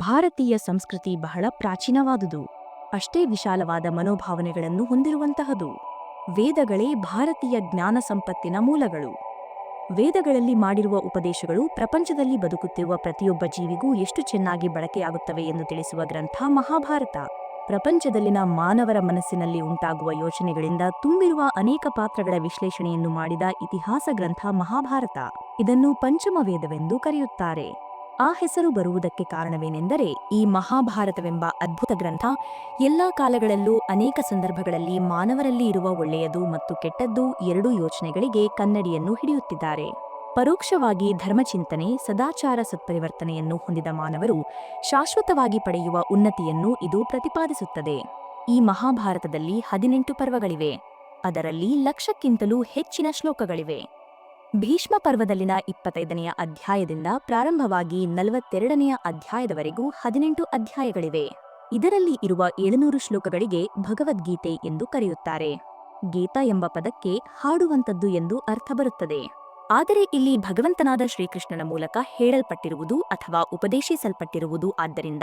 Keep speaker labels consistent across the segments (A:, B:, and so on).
A: ಭಾರತೀಯ ಸಂಸ್ಕೃತಿ ಬಹಳ ಪ್ರಾಚೀನವಾದುದು. ಅಷ್ಟೇ ವಿಶಾಲವಾದ ಮನೋಭಾವನೆಗಳನ್ನು ಹೊಂದಿರುವಂತಹದು. ವೇದಗಳೇ ಭಾರತೀಯ ಜ್ಞಾನ ಸಂಪತ್ತಿನ ಮೂಲಗಳು. ವೇದಗಳಲ್ಲಿ ಮಾಡಿರುವ ಉಪದೇಶಗಳು ಪ್ರಪಂಚದಲ್ಲಿ ಬದುಕುತ್ತಿರುವ ಪ್ರತಿಯೊಬ್ಬ ಜೀವಿಗೂ ಎಷ್ಟು ಚೆನ್ನಾಗಿ ಬಳಕೆಯಾಗುತ್ತವೆ ಎಂದು ತಿಳಿಸುವ ಗ್ರಂಥ ಮಹಾಭಾರತ. ಪ್ರಪಂಚದಲ್ಲಿನ ಮಾನವರ ಮನಸ್ಸಿನಲ್ಲಿ ಉಂಟಾಗುವ ಯೋಚನೆಗಳಿಂದ ತುಂಬಿರುವ ಅನೇಕ ಪಾತ್ರಗಳ ವಿಶ್ಲೇಷಣೆಯನ್ನು ಮಾಡಿದ ಇತಿಹಾಸ ಗ್ರಂಥ ಮಹಾಭಾರತ. ಇದನ್ನು ಪಂಚಮ ವೇದವೆಂದು ಕರೆಯುತ್ತಾರೆ. ಆ ಹೆಸರು ಬರುವುದಕ್ಕೆ ಕಾರಣವೇನೆಂದರೆ ಈ ಮಹಾಭಾರತವೆಂಬ ಅದ್ಭುತ ಗ್ರಂಥ ಎಲ್ಲಾ ಕಾಲಗಳಲ್ಲೂ ಅನೇಕ ಸಂದರ್ಭಗಳಲ್ಲಿ ಮಾನವರಲ್ಲಿ ಇರುವ ಒಳ್ಳೆಯದು ಮತ್ತು ಕೆಟ್ಟದ್ದು ಎರಡೂ ಯೋಚನೆಗಳಿಗೆ ಕನ್ನಡಿಯನ್ನು ಹಿಡಿಯುತ್ತಿದ್ದಾರೆ. ಪರೋಕ್ಷವಾಗಿ ಧರ್ಮಚಿಂತನೆ, ಸದಾಚಾರ ಸತ್ಪರಿವರ್ತನೆಯನ್ನು ಹೊಂದಿದ ಮಾನವರು ಶಾಶ್ವತವಾಗಿ ಪಡೆಯುವ ಉನ್ನತಿಯನ್ನು ಇದು ಪ್ರತಿಪಾದಿಸುತ್ತದೆ. ಈ ಮಹಾಭಾರತದಲ್ಲಿ ಹದಿನೆಂಟು ಪರ್ವಗಳಿವೆ. ಅದರಲ್ಲಿ ಲಕ್ಷಕ್ಕಿಂತಲೂ ಹೆಚ್ಚಿನ ಶ್ಲೋಕಗಳಿವೆ. ಭೀಷ್ಮ ಪರ್ವದಲ್ಲಿನ ಇಪ್ಪತ್ತೈದನೆಯ ಅಧ್ಯಾಯದಿಂದ ಪ್ರಾರಂಭವಾಗಿ ನಲವತ್ತೆರಡನೆಯ ಅಧ್ಯಾಯದವರೆಗೂ ಹದಿನೆಂಟು ಅಧ್ಯಾಯಗಳಿವೆ. ಇದರಲ್ಲಿ ಇರುವ ಏಳುನೂರು ಶ್ಲೋಕಗಳಿಗೆ ಭಗವದ್ಗೀತೆ ಎಂದು ಕರೆಯುತ್ತಾರೆ. ಗೀತಾ ಎಂಬ ಪದಕ್ಕೆ ಹಾಡುವಂತದ್ದು ಎಂದು ಅರ್ಥ ಬರುತ್ತದೆ. ಆದರೆ ಇಲ್ಲಿ ಭಗವಂತನಾದ ಶ್ರೀಕೃಷ್ಣನ ಮೂಲಕ ಹೇಳಲ್ಪಟ್ಟಿರುವುದು ಅಥವಾ ಉಪದೇಶಿಸಲ್ಪಟ್ಟಿರುವುದು ಆದ್ದರಿಂದ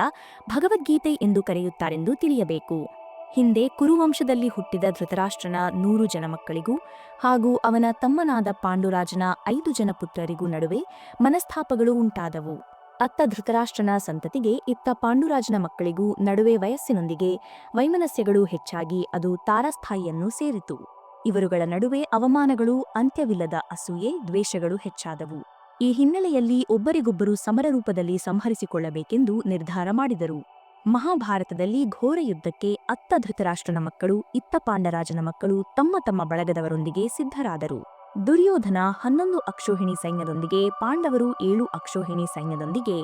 A: ಭಗವದ್ಗೀತೆ ಎಂದು ಕರೆಯುತ್ತಾರೆಂದು ತಿಳಿಯಬೇಕು. ಹಿಂದೆ ಕುರುವಂಶದಲ್ಲಿ ಹುಟ್ಟಿದ ಧೃತರಾಷ್ಟ್ರನ ನೂರು ಜನ ಮಕ್ಕಳಿಗೂ ಹಾಗೂ ಅವನ ತಮ್ಮನಾದ ಪಾಂಡುರಾಜನ ಐದು ಜನ ಪುತ್ರರಿಗೂ ನಡುವೆ ಮನಸ್ತಾಪಗಳು ಉಂಟಾದವು. ಅತ್ತ ಧೃತರಾಷ್ಟ್ರನ ಸಂತತಿಗೆ ಇತ್ತ ಪಾಂಡುರಾಜನ ಮಕ್ಕಳಿಗೂ ನಡುವೆ ವಯಸ್ಸಿನೊಂದಿಗೆ ವೈಮನಸ್ಯಗಳು ಹೆಚ್ಚಾಗಿ ಅದು ತಾರಸ್ಥಾಯಿಯನ್ನು ಸೇರಿತು. ಇವರುಗಳ ನಡುವೆ ಅವಮಾನಗಳು, ಅಂತ್ಯವಿಲ್ಲದ ಅಸೂಯೆ, ದ್ವೇಷಗಳು ಹೆಚ್ಚಾದವು. ಈ ಹಿನ್ನೆಲೆಯಲ್ಲಿ ಒಬ್ಬರಿಗೊಬ್ಬರು ಸಮರ ರೂಪದಲ್ಲಿ ಸಂಹರಿಸಿಕೊಳ್ಳಬೇಕೆಂದು ನಿರ್ಧಾರ ಮಾಡಿದರು. ಮಹಾಭಾರತದಲ್ಲಿ ಘೋರ ಯುದ್ಧಕ್ಕೆ ಅತ್ತ ಧೃತರಾಷ್ಟ್ರನ ಮಕ್ಕಳು ಇತ್ತ ಪಾಂಡರಾಜನ ಮಕ್ಕಳು, ತಮ್ಮ ತಮ್ಮ ಬಳಗದವರೊಂದಿಗೆ ಸಿದ್ಧರಾದರು. ದುರ್ಯೋಧನ ಹನ್ನೊಂದು ಅಕ್ಷೋಹಿಣಿ ಸೈನ್ಯದೊಂದಿಗೆ, ಪಾಂಡವರು ಏಳು ಅಕ್ಷೋಹಿಣಿ ಸೈನ್ಯದೊಂದಿಗೆ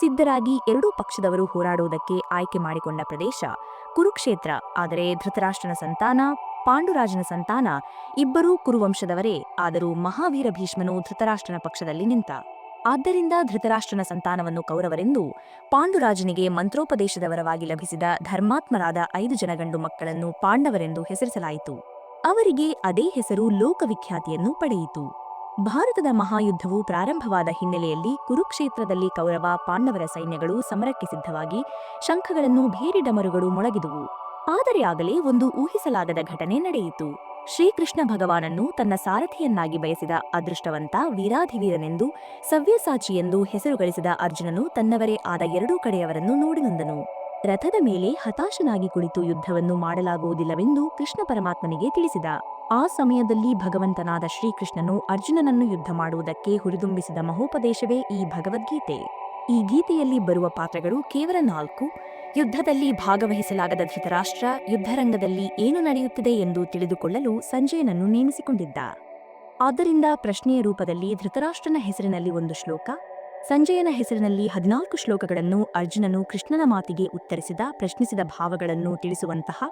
A: ಸಿದ್ಧರಾಗಿ ಎರಡೂ ಪಕ್ಷದವರು ಹೋರಾಡುವುದಕ್ಕೆ ಆಯ್ಕೆ ಮಾಡಿಕೊಂಡ ಪ್ರದೇಶ ಕುರುಕ್ಷೇತ್ರ. ಆದರೆ ಧೃತರಾಷ್ಟ್ರನ ಸಂತಾನ, ಪಾಂಡುರಾಜನ ಸಂತಾನ ಇಬ್ಬರೂ ಕುರುವಂಶದವರೇ. ಆದರೂ ಮಹಾವೀರ ಭೀಷ್ಮನು ಧೃತರಾಷ್ಟ್ರನ ಪಕ್ಷದಲ್ಲಿ ನಿಂತ ಆದ್ದರಿಂದ ಧೃತರಾಷ್ಟ್ರನ ಸಂತಾನವನ್ನು ಕೌರವರೆಂದು ಪಾಂಡುರಾಜನಿಗೆ ಮಂತ್ರೋಪದೇಶದವರವಾಗಿ ಲಭಿಸಿದ ಧರ್ಮಾತ್ಮರಾದ ಐದು ಜನ ಗಂಡು ಮಕ್ಕಳನ್ನು ಪಾಂಡವರೆಂದು ಹೆಸರಿಸಲಾಯಿತು. ಅವರಿಗೆ ಅದೇ ಹೆಸರು ಲೋಕವಿಖ್ಯಾತಿಯನ್ನು ಪಡೆಯಿತು. ಭಾರತದ ಮಹಾಯುದ್ಧವು ಪ್ರಾರಂಭವಾದ ಹಿನ್ನೆಲೆಯಲ್ಲಿ ಕುರುಕ್ಷೇತ್ರದಲ್ಲಿ ಕೌರವ, ಪಾಂಡವರ ಸೈನ್ಯಗಳು ಸಮರಕ್ಕೆ ಸಿದ್ಧವಾಗಿ ಶಂಖಗಳನ್ನು ಭೇರಿ ಡಮರುಗಳು ಮೊಳಗಿದುವು. ಆದರೆ ಆಗಲೇ ಒಂದು ಊಹಿಸಲಾಗದ ಘಟನೆ ನಡೆಯಿತು. ಶ್ರೀಕೃಷ್ಣ ಭಗವಾನನ್ನು ತನ್ನ ಸಾರಥಿಯನ್ನಾಗಿ ಬಯಸಿದ ಅದೃಷ್ಟವಂತ ವೀರಾಧಿವೀರನೆಂದು, ಸವ್ಯಸಾಚಿ ಎಂದು ಹೆಸರು ಗಳಿಸಿದ ಅರ್ಜುನನು ತನ್ನವರೇ ಆದ ಎರಡೂ ಕಡೆಯವರನ್ನು ನೋಡಿ ನೊಂದನು. ರಥದ ಮೇಲೆ ಹತಾಶನಾಗಿ ಕುಳಿತು ಯುದ್ಧವನ್ನು ಮಾಡಲಾಗುವುದಿಲ್ಲವೆಂದು ಕೃಷ್ಣ ಪರಮಾತ್ಮನಿಗೆ ತಿಳಿಸಿದ. ಆ ಸಮಯದಲ್ಲಿ ಭಗವಂತನಾದ ಶ್ರೀಕೃಷ್ಣನು ಅರ್ಜುನನನ್ನು ಯುದ್ಧ ಮಾಡುವುದಕ್ಕೆ ಹುರಿದುಂಬಿಸಿದ ಮಹೋಪದೇಶವೇ ಈ ಭಗವದ್ಗೀತೆ. ಈ ಗೀತೆಯಲ್ಲಿ ಬರುವ ಪಾತ್ರಗಳು ಕೇವಲ ನಾಲ್ಕು ಯುದ್ಧದಲ್ಲಿ ಭಾಗವಹಿಸಲಾಗದ ಧೃತರಾಷ್ಟ್ರ ಯುದ್ಧರಂಗದಲ್ಲಿ ಏನು ನಡೆಯುತ್ತಿದೆ ಎಂದು ತಿಳಿದುಕೊಳ್ಳಲು ಸಂಜಯನನ್ನು ನೇಮಿಸಿಕೊಂಡಿದ್ದ. ಆದ್ದರಿಂದ ಪ್ರಶ್ನೆಯ ರೂಪದಲ್ಲಿ ಧೃತರಾಷ್ಟ್ರನ ಹೆಸರಿನಲ್ಲಿ ಒಂದು ಶ್ಲೋಕ, ಸಂಜಯನ ಹೆಸರಿನಲ್ಲಿ ಹದಿನಾಲ್ಕು ಶ್ಲೋಕಗಳನ್ನು ಅರ್ಜುನನು ಕೃಷ್ಣನ ಮಾತಿಗೆ ಉತ್ತರಿಸಿದ, ಪ್ರಶ್ನಿಸಿದ ಭಾವಗಳನ್ನು ತಿಳಿಸುವಂತಹ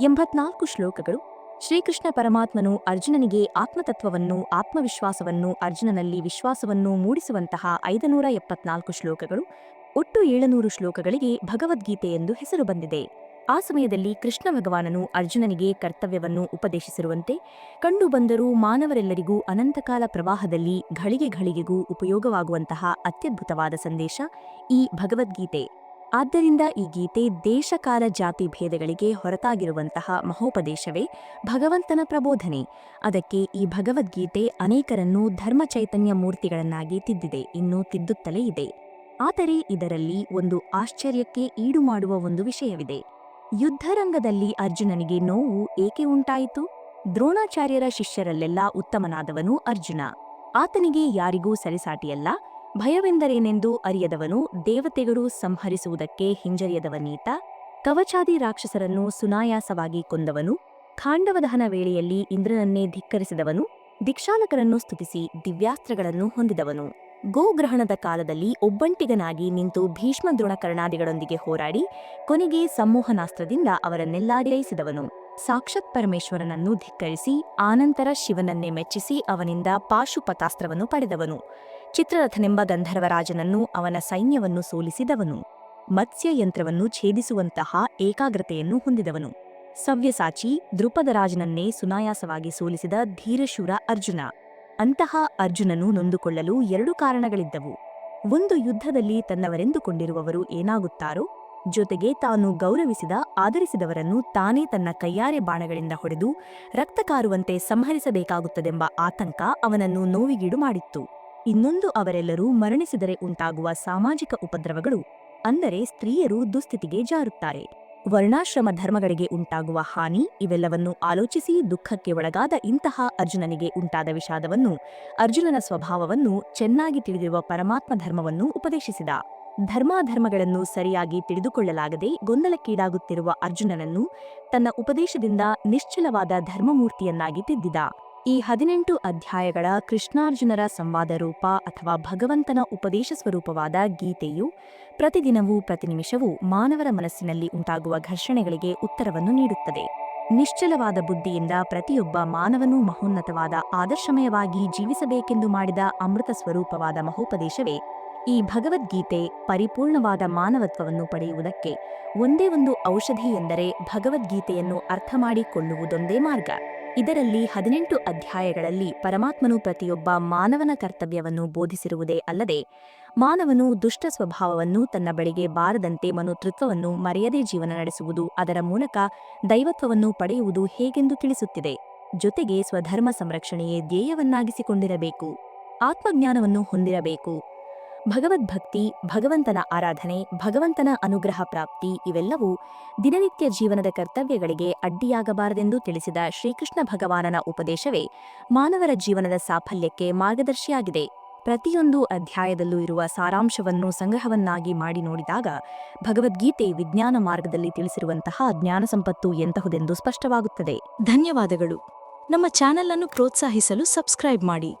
A: ಎಂಬತ್ನಾಲ್ಕು ಶ್ಲೋಕಗಳು. ಶ್ರೀಕೃಷ್ಣ ಪರಮಾತ್ಮನು ಅರ್ಜುನನಿಗೆ ಆತ್ಮತತ್ವವನ್ನು, ಆತ್ಮವಿಶ್ವಾಸವನ್ನು, ಅರ್ಜುನನಲ್ಲಿ ವಿಶ್ವಾಸವನ್ನು ಮೂಡಿಸುವಂತಹ ಐದನೂರ ಎಪ್ಪತ್ನಾಲ್ಕು ಶ್ಲೋಕಗಳು. ಒಟ್ಟು ಏಳುನೂರು ಶ್ಲೋಕಗಳಿಗೆ ಭಗವದ್ಗೀತೆ ಎಂದು ಹೆಸರು ಬಂದಿದೆ. ಆ ಸಮಯದಲ್ಲಿ ಕೃಷ್ಣ ಭಗವಾನನು ಅರ್ಜುನನಿಗೆ ಕರ್ತವ್ಯವನ್ನು ಉಪದೇಶಿಸಿರುವಂತೆ ಕಂಡುಬಂದರೂ ಮಾನವರೆಲ್ಲರಿಗೂ ಅನಂತಕಾಲ ಪ್ರವಾಹದಲ್ಲಿ ಘಳಿಗೆ ಘಳಿಗೆಗೂ ಉಪಯೋಗವಾಗುವಂತಹ ಅತ್ಯದ್ಭುತವಾದ ಸಂದೇಶ ಈ ಭಗವದ್ಗೀತೆ. ಆದ್ದರಿಂದ ಈ ಗೀತೆ ದೇಶಕಾಲ ಜಾತಿ ಭೇದಗಳಿಗೆ ಹೊರತಾಗಿರುವಂತಹ ಮಹೋಪದೇಶವೇ ಭಗವಂತನ ಪ್ರಬೋಧನೆ. ಅದಕ್ಕೆ ಈ ಭಗವದ್ಗೀತೆ ಅನೇಕರನ್ನು ಧರ್ಮ ಚೈತನ್ಯ ಮೂರ್ತಿಗಳನ್ನಾಗಿ ತಿದ್ದಿದೆ, ಇನ್ನೂ ತಿದ್ದುತ್ತಲೇ ಇದೆ. ಆದರೆ ಇದರಲ್ಲಿ ಒಂದು ಆಶ್ಚರ್ಯಕ್ಕೆ ಈಡು ಮಾಡುವ ಒಂದು ವಿಷಯವಿದೆ. ಯುದ್ಧರಂಗದಲ್ಲಿ ಅರ್ಜುನನಿಗೆ ನೋವು ಏಕೆ ಉಂಟಾಯಿತು? ದ್ರೋಣಾಚಾರ್ಯರ ಶಿಷ್ಯರಲ್ಲೆಲ್ಲ ಉತ್ತಮನಾದವನು ಅರ್ಜುನ. ಆತನಿಗೆ ಯಾರಿಗೂ ಸರಿಸಾಟಿಯಲ್ಲ. ಭಯವೆಂದರೇನೆಂದು ಅರಿಯದವನು ದೇವತೆಗಳು ಸಂಹರಿಸುವುದಕ್ಕೆ ಹಿಂಜರಿಯದವನೀತ. ಕವಚಾದಿ ರಾಕ್ಷಸರನ್ನು ಸುನಾಯಾಸವಾಗಿ ಕೊಂದವನು. ಖಾಂಡವದಹನ ವೇಳೆಯಲ್ಲಿ ಇಂದ್ರನನ್ನೇ ಧಿಕ್ಕರಿಸಿದವನು. ದಿಕ್ಷಾಲಕರನ್ನು ಸ್ತುತಿಸಿ ದಿವ್ಯಾಸ್ತ್ರಗಳನ್ನು ಹೊಂದಿದವನು. ಗೋಗ್ರಹಣದ ಕಾಲದಲ್ಲಿ ಒಬ್ಬಂಟಿಗನಾಗಿ ನಿಂತು ಭೀಷ್ಮ ದ್ರೋಣಕರ್ಣಾದಿಗಳೊಂದಿಗೆ ಹೋರಾಡಿ ಕೊನೆಗೆ ಸಮ್ಮೋಹನಾಸ್ತ್ರದಿಂದ ಅವರನ್ನೆಲ್ಲ ಜಯಿಸಿದವನು. ಸಾಕ್ಷಾತ್ ಪರಮೇಶ್ವರನನ್ನು ಧಿಕ್ಕರಿಸಿ ಆನಂತರ ಶಿವನನ್ನೇ ಮೆಚ್ಚಿಸಿ ಅವನಿಂದ ಪಾಶುಪತಾಸ್ತ್ರವನ್ನು ಪಡೆದವನು. ಚಿತ್ರರಥನೆಂಬ ಗಂಧರ್ವರಾಜನನ್ನು ಅವನ ಸೈನ್ಯವನ್ನು ಸೋಲಿಸಿದವನು. ಮತ್ಸ್ಯ ಯಂತ್ರವನ್ನು ಛೇದಿಸುವಂತಹ ಏಕಾಗ್ರತೆಯನ್ನು ಹೊಂದಿದವನು. ಸವ್ಯಸಾಚಿ ದೃಪದರಾಜನನ್ನೇ ಸುನಾಯಾಸವಾಗಿ ಸೋಲಿಸಿದ ಧೀರಶೂರ ಅರ್ಜುನ. ಅಂತಹ ಅರ್ಜುನನು ನೊಂದುಕೊಳ್ಳಲು ಎರಡು ಕಾರಣಗಳಿದ್ದವು. ಒಂದು ಯುದ್ಧದಲ್ಲಿ ತನ್ನವರೆಂದುಕೊಂಡಿರುವವರು ಏನಾಗುತ್ತಾರೋ, ಜೊತೆಗೆ ತಾನು ಗೌರವಿಸಿದ ಆದರಿಸಿದವರನ್ನು ತಾನೇ ತನ್ನ ಕೈಯಾರೆ ಬಾಣಗಳಿಂದ ಹೊಡೆದು, ರಕ್ತ ಕಾರುವಂತೆ ಸಂಹರಿಸಬೇಕಾಗುತ್ತದೆಂಬ ಆತಂಕ ಅವನನ್ನು ನೋವಿಗೀಡು ಮಾಡಿತ್ತು. ಇನ್ನೊಂದು ಅವರೆಲ್ಲರೂ ಮರಣಿಸಿದರೆ ಉಂಟಾಗುವ ಸಾಮಾಜಿಕ ಉಪದ್ರವಗಳು, ಅಂದರೆ ಸ್ತ್ರೀಯರು ದುಸ್ಥಿತಿಗೆ ಜಾರುತ್ತಾರೆ. ವರ್ಣಾಶ್ರಮ ಧರ್ಮಗಳಿಗೆ ಉಂಟಾಗುವ ಹಾನಿ ಇವೆಲ್ಲವನ್ನು ಆಲೋಚಿಸಿ ದುಃಖಕ್ಕೆ ಒಳಗಾದ ಇಂತಹ ಅರ್ಜುನನಿಗೆ ಉಂಟಾದ ವಿಷಾದವನ್ನು ಅರ್ಜುನನ ಸ್ವಭಾವವನ್ನು ಚೆನ್ನಾಗಿ ತಿಳಿದಿರುವ ಪರಮಾತ್ಮ ಧರ್ಮವನ್ನು ಉಪದೇಶಿಸಿದ. ಧರ್ಮಾಧರ್ಮಗಳನ್ನು ಸರಿಯಾಗಿ ತಿಳಿದುಕೊಳ್ಳಲಾಗದೆ ಗೊಂದಲಕ್ಕೀಡಾಗುತ್ತಿರುವ ಅರ್ಜುನನನ್ನು ತನ್ನ ಉಪದೇಶದಿಂದ ನಿಶ್ಚಲವಾದ ಧರ್ಮಮೂರ್ತಿಯನ್ನಾಗಿ ತಿದ್ದಿದ. ಈ ಹದಿನೆಂಟು ಅಧ್ಯಾಯಗಳ ಕೃಷ್ಣಾರ್ಜುನರ ಸಂವಾದ ರೂಪ ಅಥವಾ ಭಗವಂತನ ಉಪದೇಶ ಸ್ವರೂಪವಾದ ಗೀತೆಯು ಪ್ರತಿದಿನವೂ ಪ್ರತಿನಿಮಿಷವೂ ಮಾನವರ ಮನಸ್ಸಿನಲ್ಲಿ ಉಂಟಾಗುವ ಘರ್ಷಣೆಗಳಿಗೆ ಉತ್ತರವನ್ನು ನೀಡುತ್ತದೆ. ನಿಶ್ಚಲವಾದ ಬುದ್ಧಿಯಿಂದ ಪ್ರತಿಯೊಬ್ಬ ಮಾನವನೂ ಮಹೋನ್ನತವಾದ, ಆದರ್ಶಮಯವಾಗಿ ಜೀವಿಸಬೇಕೆಂದು ಮಾಡಿದ ಅಮೃತ ಸ್ವರೂಪವಾದ ಮಹೋಪದೇಶವೇ, ಈ ಭಗವದ್ಗೀತೆ ಪರಿಪೂರ್ಣವಾದ ಮಾನವತ್ವವನ್ನು ಪಡೆಯುವುದಕ್ಕೆ ಒಂದೇ ಒಂದು ಔಷಧಿ ಎಂದರೆ ಭಗವದ್ಗೀತೆಯನ್ನು ಅರ್ಥ ಮಾಡಿಕೊಳ್ಳುವುದೊಂದೇ ಮಾರ್ಗ. ಇದರಲ್ಲಿ ಹದಿನೆಂಟು ಅಧ್ಯಾಯಗಳಲ್ಲಿ ಪರಮಾತ್ಮನು ಪ್ರತಿಯೊಬ್ಬ ಮಾನವನ ಕರ್ತವ್ಯವನ್ನು ಬೋಧಿಸಿರುವುದೇ ಅಲ್ಲದೆ, ಮಾನವನು ದುಷ್ಟ ಸ್ವಭಾವವನ್ನು ತನ್ನ ಬಳಿಗೆ ಬಾರದಂತೆ ಮನೋತೃತ್ವವನ್ನು ಮರೆಯದೆ ಜೀವನ ನಡೆಸುವುದು ಅದರ ಮೂಲಕ ದೈವತ್ವವನ್ನು ಪಡೆಯುವುದು ಹೇಗೆಂದು ತಿಳಿಸುತ್ತಿದೆ. ಜೊತೆಗೆ ಸ್ವಧರ್ಮ ಸಂರಕ್ಷಣೆಯೇ ಧ್ಯೇಯವನ್ನಾಗಿಸಿಕೊಂಡಿರಬೇಕು. ಆತ್ಮಜ್ಞಾನವನ್ನು ಹೊಂದಿರಬೇಕು. ಭಗವದ್ಭಕ್ತಿ, ಭಗವಂತನ ಆರಾಧನೆ, ಭಗವಂತನ ಅನುಗ್ರಹ ಪ್ರಾಪ್ತಿ ಇವೆಲ್ಲವೂ ದಿನನಿತ್ಯ ಜೀವನದ ಕರ್ತವ್ಯಗಳಿಗೆ ಅಡ್ಡಿಯಾಗಬಾರದೆಂದು ತಿಳಿಸಿದ ಶ್ರೀಕೃಷ್ಣ ಭಗವಾನನ ಉಪದೇಶವೇ ಮಾನವರ ಜೀವನದ ಸಾಫಲ್ಯಕ್ಕೆ ಮಾರ್ಗದರ್ಶಿಯಾಗಿದೆ. ಪ್ರತಿಯೊಂದು ಅಧ್ಯಾಯದಲ್ಲೂ ಇರುವ ಸಾರಾಂಶವನ್ನು ಸಂಗ್ರಹವನ್ನಾಗಿ ಮಾಡಿ ನೋಡಿದಾಗ ಭಗವದ್ಗೀತೆ ವಿಜ್ಞಾನ ಮಾರ್ಗದಲ್ಲಿ ತಿಳಿಸಿರುವಂತಹ ಜ್ಞಾನ ಸಂಪತ್ತು ಎಂತಹುದೆಂದು ಸ್ಪಷ್ಟವಾಗುತ್ತದೆ. ಧನ್ಯವಾದಗಳು. ನಮ್ಮ ಚಾನೆಲ್ ಅನ್ನು ಪ್ರೋತ್ಸಾಹಿಸಲು ಸಬ್ಸ್ಕ್ರೈಬ್ ಮಾಡಿ.